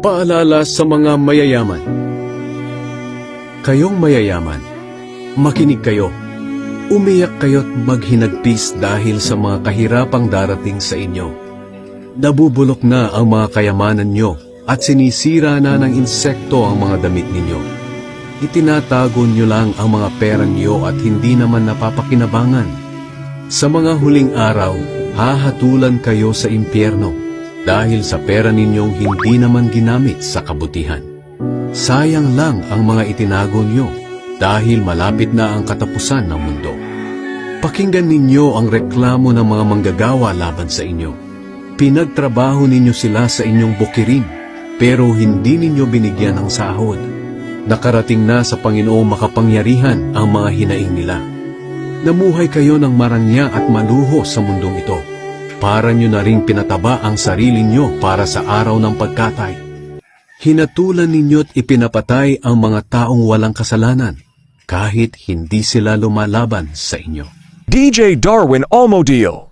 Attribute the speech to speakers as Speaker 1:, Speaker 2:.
Speaker 1: Paalala sa mga mayayaman. Kayong mayayaman, makinig kayo. Umiyak kayo't maghinagpis dahil sa mga kahirapang darating sa inyo. Nabubulok na ang mga kayamanan nyo at sinisira na ng insekto ang mga damit ninyo. Itinatago nyo lang ang mga pera nyo at hindi naman napapakinabangan. Sa mga huling araw, hahatulan kayo sa impyerno dahil sa pera ninyong hindi naman ginamit sa kabutihan. Sayang lang ang mga itinago nyo dahil malapit na ang katapusan ng mundo. Pakinggan ninyo ang reklamo ng mga manggagawa laban sa inyo. Pinagtrabaho ninyo sila sa inyong bukirin, pero hindi ninyo binigyan ng sahod. Nakarating na sa Panginoong makapangyarihan ang mga hinaing nila. Namuhay kayo ng marangya at maluho sa mundong ito. Para nyo na rin pinataba ang sarili nyo para sa araw ng pagkatay. Hinatulan ninyo't ipinapatay ang mga taong walang kasalanan kahit hindi sila lumalaban sa inyo.
Speaker 2: DJ Darwin Almodeal.